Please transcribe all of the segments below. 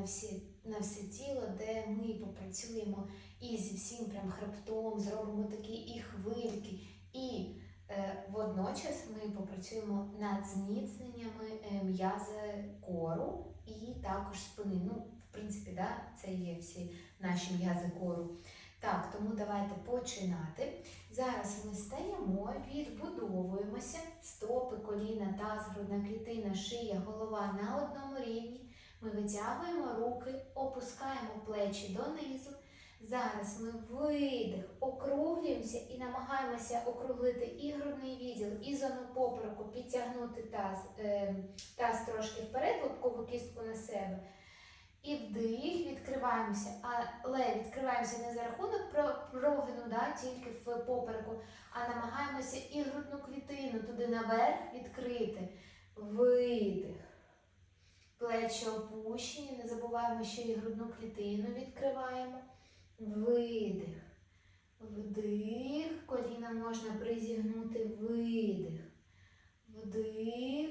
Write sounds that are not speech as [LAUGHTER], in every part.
на всі, на все тіло, де ми попрацюємо і зі всім прям хребтом, зробимо такі і хвильки, і е, водночас ми попрацюємо над зміцненнями е, м'язи кору і також спини. Ну, в принципі, да, це є всі наші м'язи кору. Так, тому давайте починати. Зараз ми стаємо, відбудовуємося, стопи, коліна, таз, грудна клітина, шия, голова на одному рівні. Ми витягуємо руки, опускаємо плечі донизу. Зараз ми видих, округлюємося і намагаємося округлити і грудний відділ, і зону попереку, підтягнути таз, е, таз трошки вперед, лобкову кістку на себе. І вдих, відкриваємося, але відкриваємося не за рахунок прогину, да, тільки в попереку, а намагаємося і грудну клітину туди наверх відкрити. Видих. Плечі опущені, не забуваємо, що і грудну клітину відкриваємо. Видих. Вдих. Коліна можна призігнути. Видих. Вдих.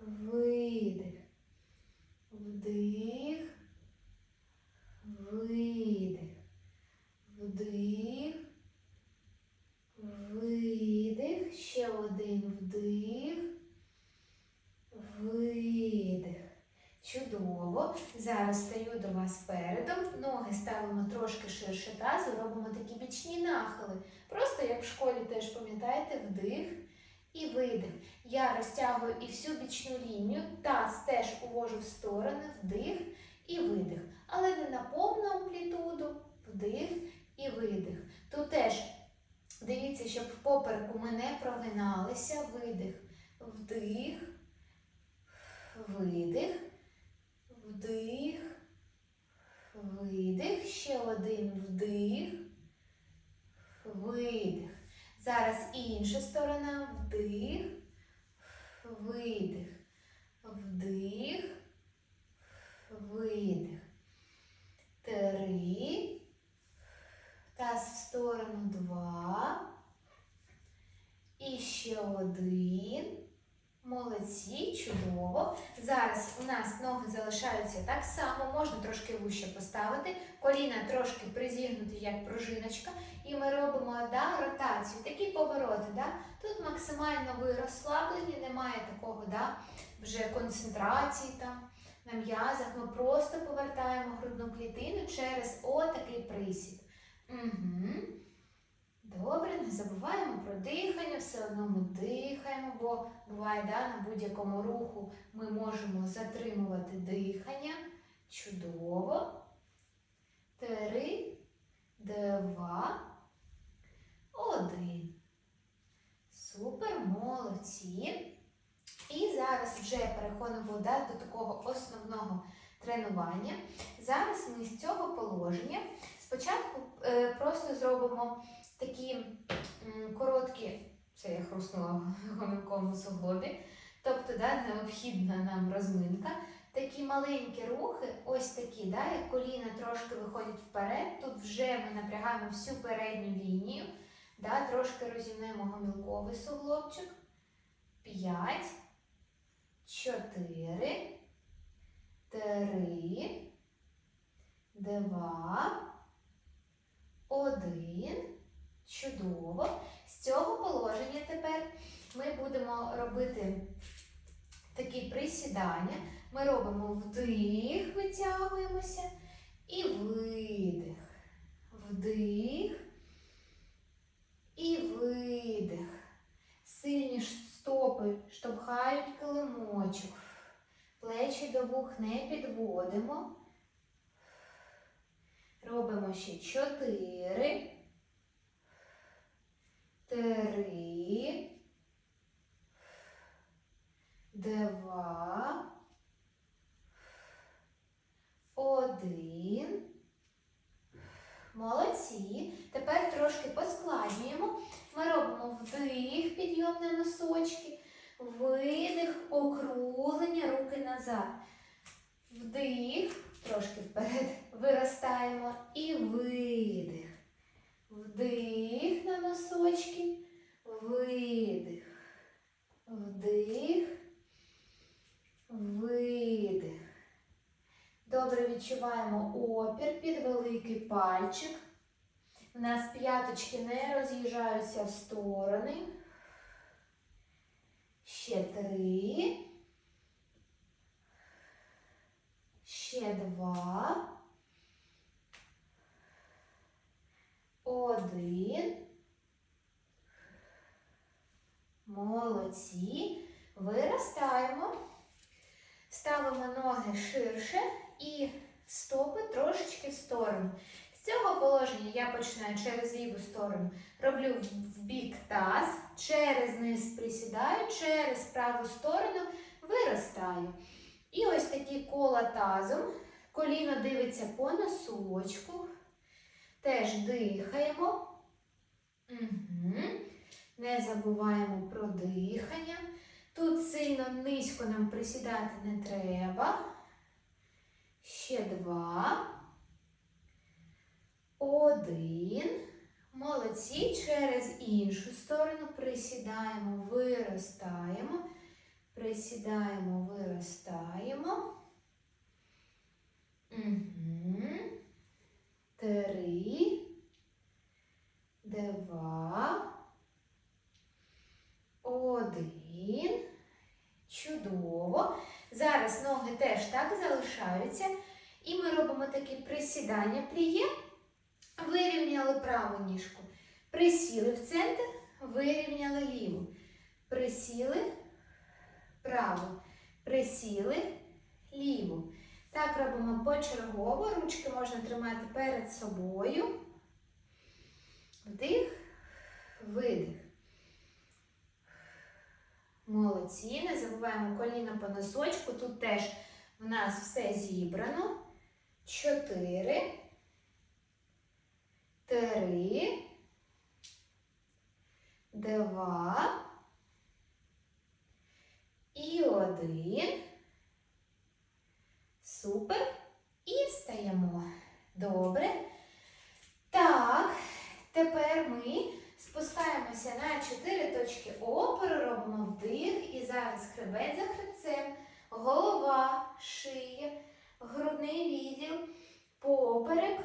Видих. Вдих. Видих. Вдих. Видих. Ще один вдих. Видих. Чудово. Зараз стаю до вас передом. Ноги ставимо трошки ширше тазу, робимо такі бічні нахили. Просто як в школі теж пам'ятаєте, вдих і видих. Я розтягую і всю бічну лінію, таз теж увожу в сторони, вдих і видих. Але не на повну амплітуду, вдих і видих. Тут теж дивіться, щоб в попереку ми не прогиналися, видих, вдих, видих, вдих, видих, ще один вдих, видих. Зараз інша сторона, вдих, видих, вдих, видих. Три. Таз в сторону два. І ще один. Молодці, чудово. Зараз у нас ноги залишаються так само, можна трошки вище поставити, коліна трошки призігнуті, як пружиночка. І ми робимо да, ротацію, такі повороти. Да? Тут максимально ви розслаблені, немає такого да, вже концентрації там на м'язах. Ми просто повертаємо грудну клітину через отакий присід. Угу. Добре, не забуваємо про дихання, все одно ми дихаємо, бо буває, да, на будь-якому руху ми можемо затримувати дихання. Чудово. Три, два, один. Супер, молодці. І зараз вже переходимо да, до такого основного тренування. Зараз ми з цього положення спочатку е, просто зробимо такі короткі, це я хрустнула [LAUGHS] в гомілковому суглобі, тобто да, необхідна нам розминка. Такі маленькі рухи, ось такі, да, як коліна трошки виходять вперед. Тут вже ми напрягаємо всю передню лінію, да, трошки розімнемо гомілковий суглобчик. П'ять, чотири, три, два, один. Чудово. З цього положення тепер ми будемо робити такі присідання. Ми робимо вдих, витягуємося і видих. Вдих і видих. Сильні стопи штовхають килимочок. Плечі до вух не підводимо. Робимо ще чотири. Три. Два. Один. Молодці. Тепер трошки поскладнюємо. Ми робимо вдих, підйом на носочки, видих, округлення, руки назад. Вдих, трошки вперед, виростаємо і видих. Вдих на носочки, видих. Вдих, видих. Відчуваємо опір під великий пальчик. У нас п'яточки не роз'їжджаються в сторони. Ще три. Ще два. Один. Молодці. Виростаємо. Ставимо ноги ширше і стопи трошечки в сторону. З цього положення я починаю через ліву сторону. Роблю в бік таз, через низ присідаю, через праву сторону виростаю. І ось такі кола тазом. Коліно дивиться по носочку. Теж дихаємо. Угу. Не забуваємо про дихання. Тут сильно низько нам присідати не треба. Ще два. Один. Молодці. Через іншу сторону присідаємо, виростаємо. Присідаємо, виростаємо. Угу. Три. Два. Один. Чудово. Зараз ноги теж так залишаються. І ми робимо такі присідання пліє. Вирівняли праву ніжку. Присіли в центр, вирівняли ліву. Присіли праву. Присіли ліву. Так робимо почергово. Ручки можна тримати перед собою. Вдих, видих. Молодці. Не забуваємо коліна по носочку. Тут теж в нас все зібрано. Чотири. Три. Два. І один. Супер. І встаємо. Добре. Так, тепер ми спускаємося на 4 точки опору, робимо вдих і зараз хребет за хребцем, голова, шия, грудний відділ, поперек.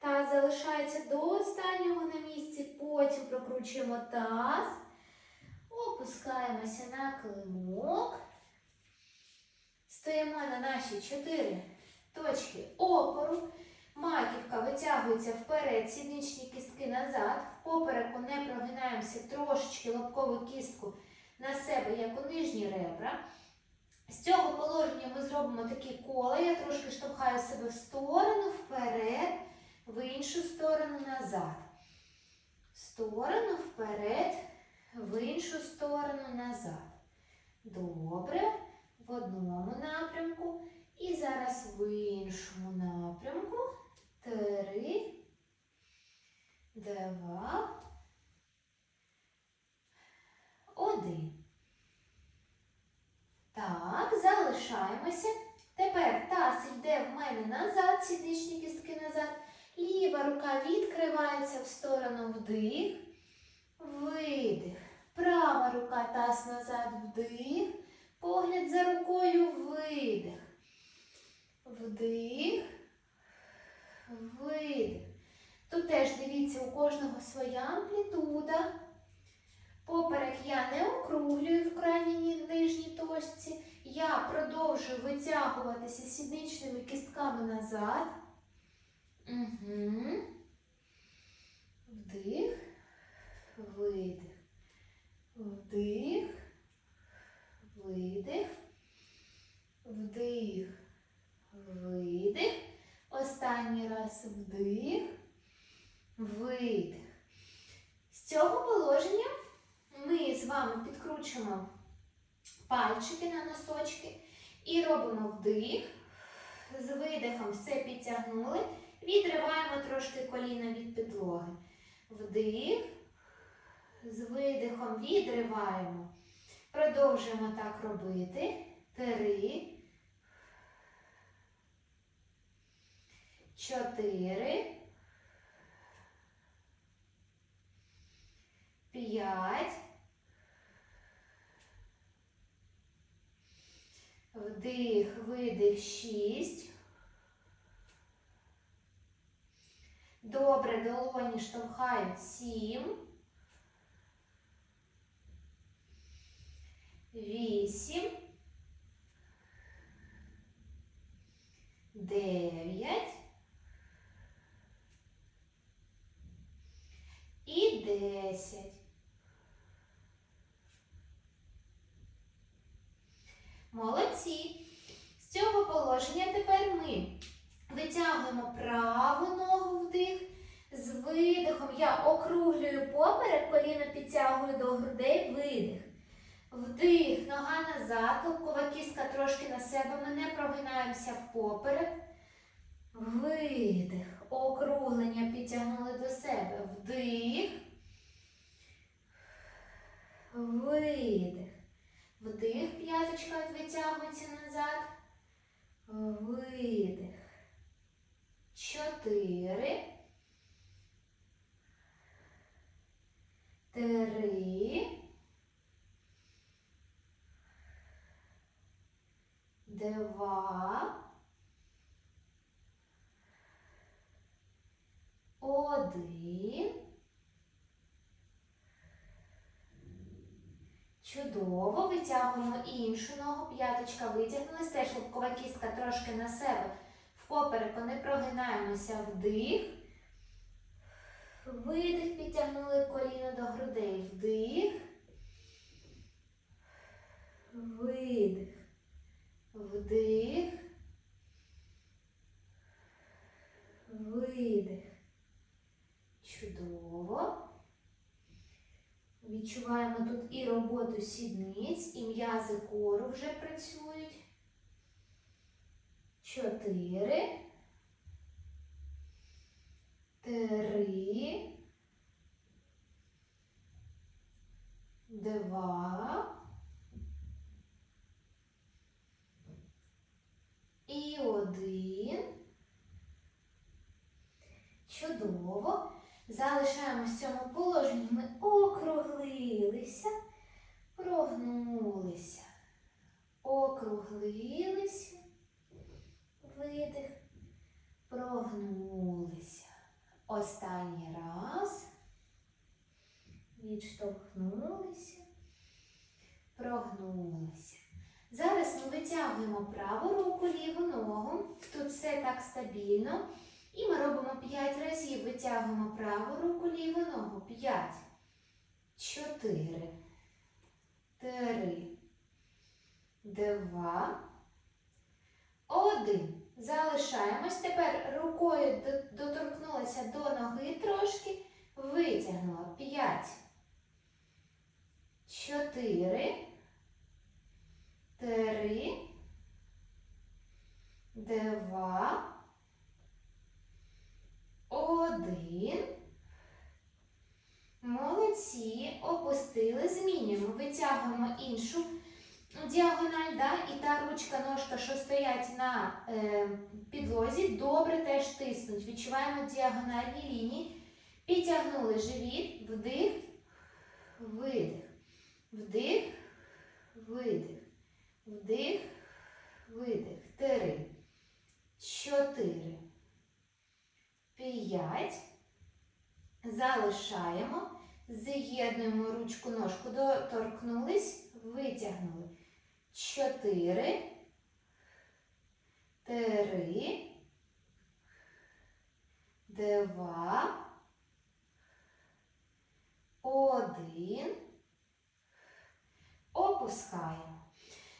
Та залишається до останнього на місці. Потім прокручуємо таз, опускаємося на килимок. Стоїмо на наші 4 точки опору. Маківка витягується вперед, сідничні кістки назад. Попереку не прогинаємося трошечки лобкову кістку на себе, як у нижні ребра. З цього положення ми зробимо такі кола. Я трошки штовхаю себе в сторону, вперед, в іншу сторону назад. В сторону, вперед, в іншу сторону назад. Добре. В одному напрямку. І зараз в іншому напрямку. Три, два, один. Так, залишаємося. Тепер таз йде в мене назад, сідничні кістки назад. Ліва рука відкривається в сторону вдих, видих. Права рука таз назад, вдих. Погляд за рукою, видих. Вдих. Видих. Тут теж дивіться, у кожного своя амплітуда. Поперек я не округлюю в крайній нижній точці. Я продовжую витягуватися сідничними кістками назад. Угу. Вдих, видих. Вдих, видих. Вдих, видих. Останній раз вдих, видих. З цього положення ми з вами підкручуємо пальчики на носочки і робимо вдих. З видихом все підтягнули. Відриваємо трошки коліна від підлоги. Вдих. З видихом відриваємо. Продовжуємо так робити. Три. Чотири. П'ять. Вдих, видих, шість. Добре, долоні штовхають сім. Вісім. Дев'ять. І десять. Молодці. З цього положення тепер ми витягуємо праву ногу вдих. З видихом я округлюю поперек, коліно підтягую до грудей, видих. Вдих, нога назад, лобкова кістка трошки на себе. Ми не прогинаємося в поперек. Видих. Округлення підтягнули до себе. Вдих. Видих. Вдих, п'яточка витягується назад. Видих. Чотири. Три. Два. Один. Чудово. Витягуємо іншу ногу. П'яточка витягнулась. Теж лобкова кістка трошки на себе. В попереку не прогинаємося. Вдих. Видих. Підтягнули коліно до грудей. Вдих. Видих. Вдих. Видих. Чудово. Відчуваємо тут і роботу сідниць, і м'язи кору вже працюють. Чотири. Три. Два. І один. Чудово. Залишаємось в цьому положенні. Ми округлилися, прогнулися, округлилися, видих, прогнулися. Останній раз. Відштовхнулися, прогнулися. Зараз ми витягуємо праву руку, ліву ногу. Тут все так стабільно. І ми робимо 5 разів. Витягуємо праву руку, ліву ногу. 5, 4, 3, 2, 1. Залишаємось. Тепер рукою доторкнулися до ноги трошки. Витягнула. 5, 4, 3, 2, один. Молодці. Опустили. Змінюємо. Витягуємо іншу діагональ. Да? І та ручка, ножка, що стоять на е, підлозі, добре теж тиснуть. Відчуваємо діагональні лінії. Підтягнули живіт, вдих, видих. Вдих, видих. Вдих, видих. Три. Чотири. П'ять. Залишаємо. З'єднуємо ручку ножку, доторкнулись, витягнули. Чотири. Три. Два. Один. Опускаємо.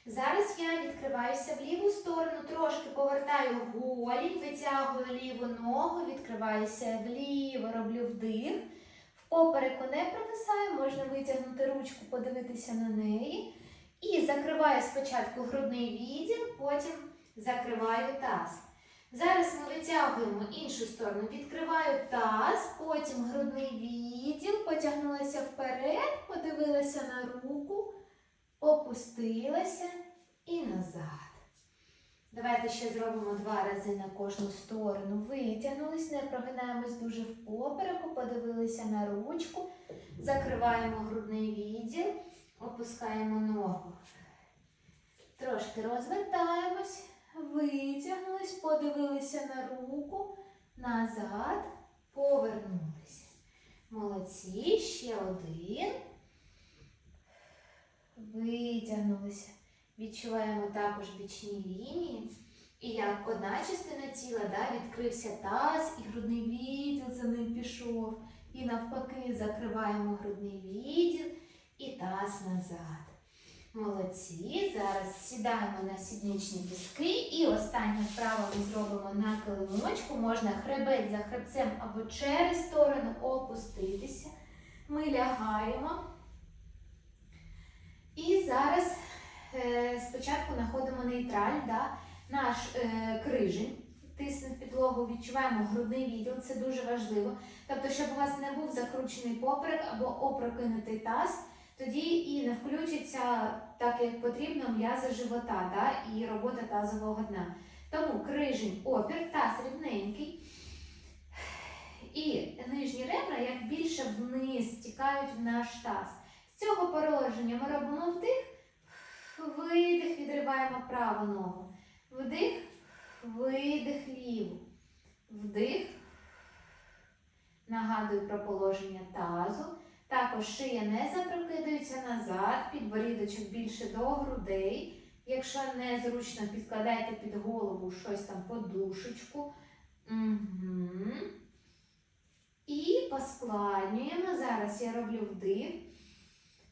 Зараз я відкриваюся в ліву сторону, трошки повертаю голінь, витягую ліву ногу, відкриваюся вліво, роблю вдих. В попереку не провисаю, можна витягнути ручку, подивитися на неї. І закриваю спочатку грудний відділ, потім закриваю таз. Зараз ми витягуємо іншу сторону, відкриваю таз, потім грудний відділ, потягнулася вперед, подивилася на руку опустилася і назад. Давайте ще зробимо два рази на кожну сторону. Витягнулись, не прогинаємось дуже в попереку, подивилися на ручку, закриваємо грудний відділ, опускаємо ногу. Трошки розвертаємось, витягнулись, подивилися на руку, назад, Повернулися. Молодці. Ще один. Витягнулися. Відчуваємо також бічні лінії. І як одна частина тіла да, відкрився таз, і грудний відділ за ним пішов. І навпаки закриваємо грудний відділ і таз назад. Молодці. Зараз сідаємо на сідничні піски. І останнє вправо ми зробимо на килимочку. Можна хребець за хребцем або через сторону опуститися. Ми лягаємо. І зараз спочатку знаходимо нейтраль, да? наш е, крижень. Тисне в підлогу, відчуваємо грудний відділ, це дуже важливо. Тобто, щоб у вас не був закручений поперек або опрокинутий таз, тоді і не включиться так, як потрібно, м'язи живота да? і робота тазового дна. Тому крижень, опір, таз рівненький. І нижні ребра як більше вниз стікають в наш таз. З цього положення ми робимо вдих, видих, відриваємо праву ногу. Вдих, видих ліву. Вдих. Нагадую про положення тазу. Також шия не запрокидується назад, підборідочок більше до грудей. Якщо незручно, підкладайте під голову щось там подушечку. Угу. І поскладнюємо. Зараз я роблю вдих.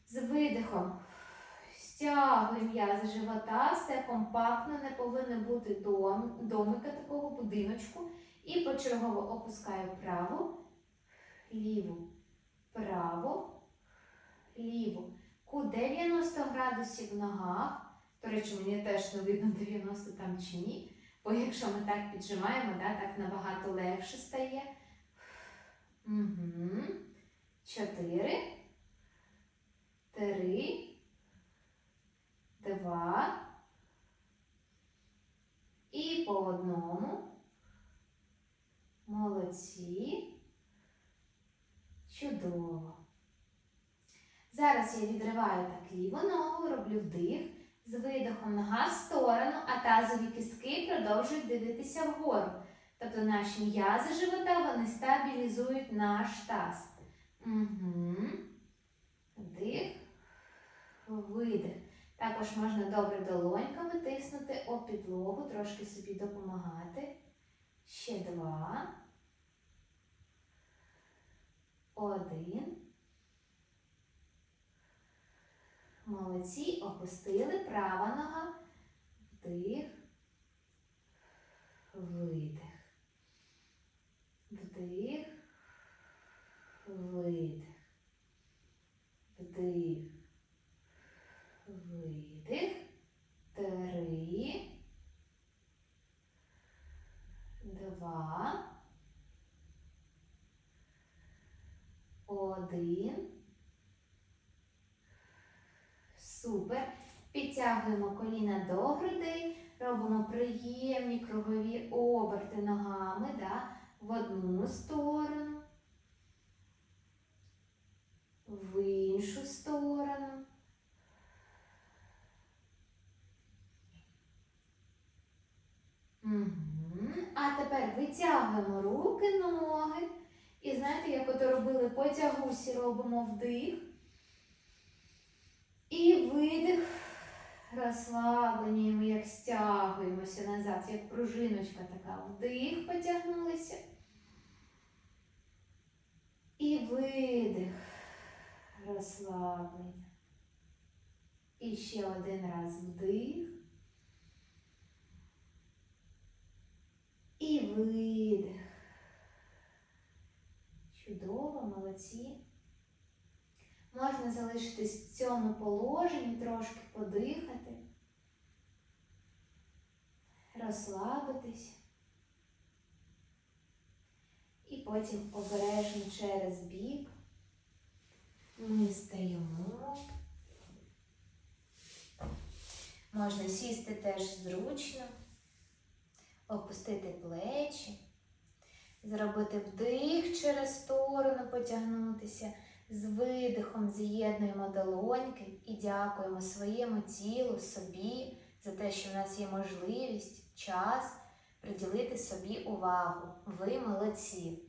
З видихом стягуємо м'язи живота, все компактно, не повинно бути дом, домика такого будиночку. І почергово опускаю праву, ліву, праву, ліву. Кут 90 градусів в ногах. До речі, мені теж не видно 90 там чи ні. Бо якщо ми так піджимаємо, да, так набагато легше стає. Угу. Чотири. Три. Два. І по одному. Молодці. Чудово. Зараз я відриваю так ліву ногу, роблю вдих. З видихом нога в сторону, а тазові кістки продовжують дивитися вгору. Тобто наші м'язи живота вони стабілізують наш таз. Угу. Вдих, видих. Також можна добре долоньками тиснути об підлогу, трошки собі допомагати. Ще два. Один. Молодці. Опустили. Права нога. Вдих. Видих. Вдих. Видих. Вдих. Видих. Три. Два. Один. Супер. Підтягуємо коліна до грудей. Робимо приємні кругові оберти ногами да, в одну сторону, в іншу сторону. Угу. А тепер витягуємо руки, ноги. І знаєте, як ото робили по тягусі, робимо вдих. І видих. Розслаблені, ми як стягуємося назад, як пружиночка така. Вдих, потягнулися. І видих. Розслаблення. І ще один раз вдих. І видих. Чудово, молодці. Можна залишитись в цьому положенні, трошки подихати, розслабитись. І потім обережно через бік ми стаємо. Можна сісти теж зручно, опустити плечі, зробити вдих через сторону, потягнутися. З видихом з'єднуємо долоньки і дякуємо своєму тілу, собі за те, що в нас є можливість, час приділити собі увагу. Ви молодці!